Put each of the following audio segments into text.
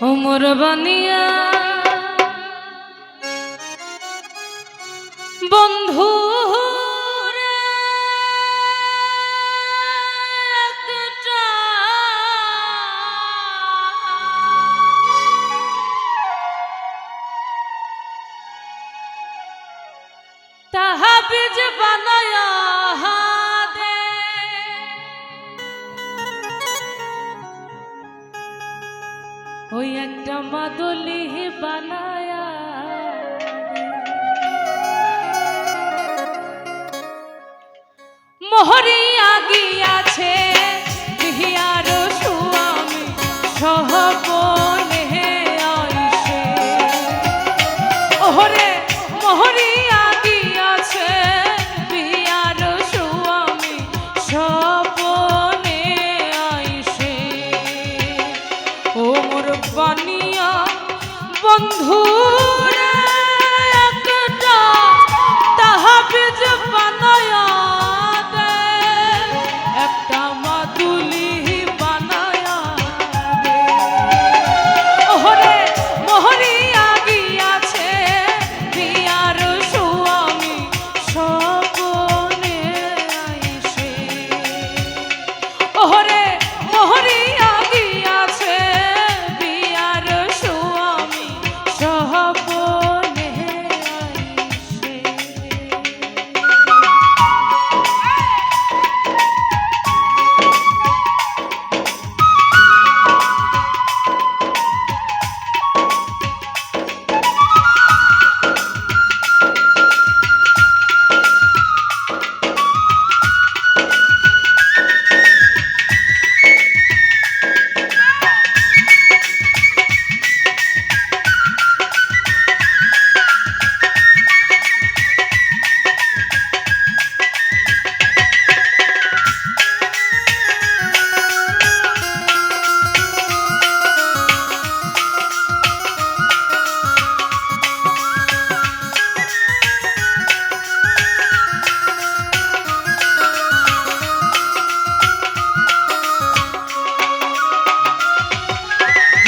উমর বানিয়া বন্ধু তাহা বীজ বান ওই একটা মাদলি বানায়া মোহরিয়া গিয়াছে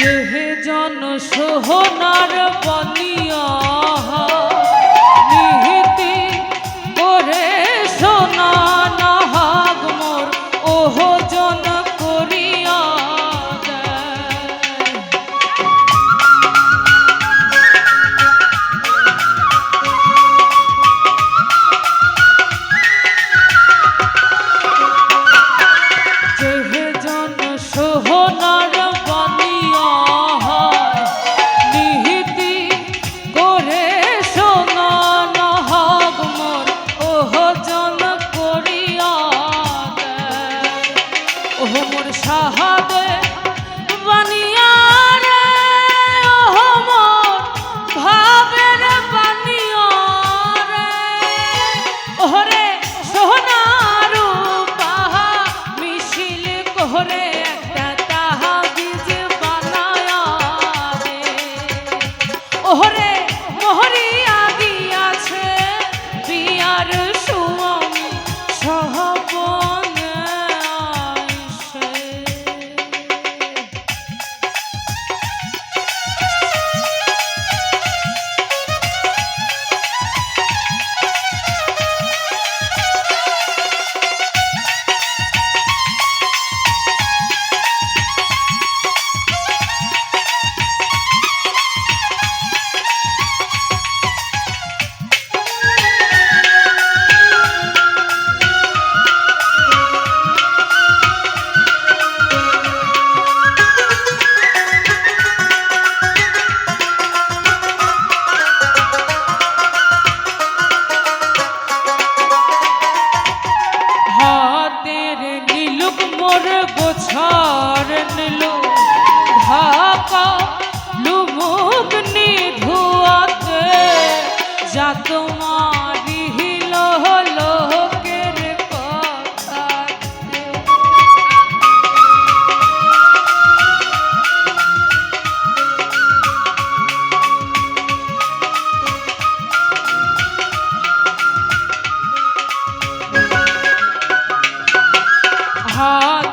কেহে জন সোহনার বনি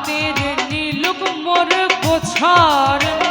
तेरे नीलुक मोर को छाड़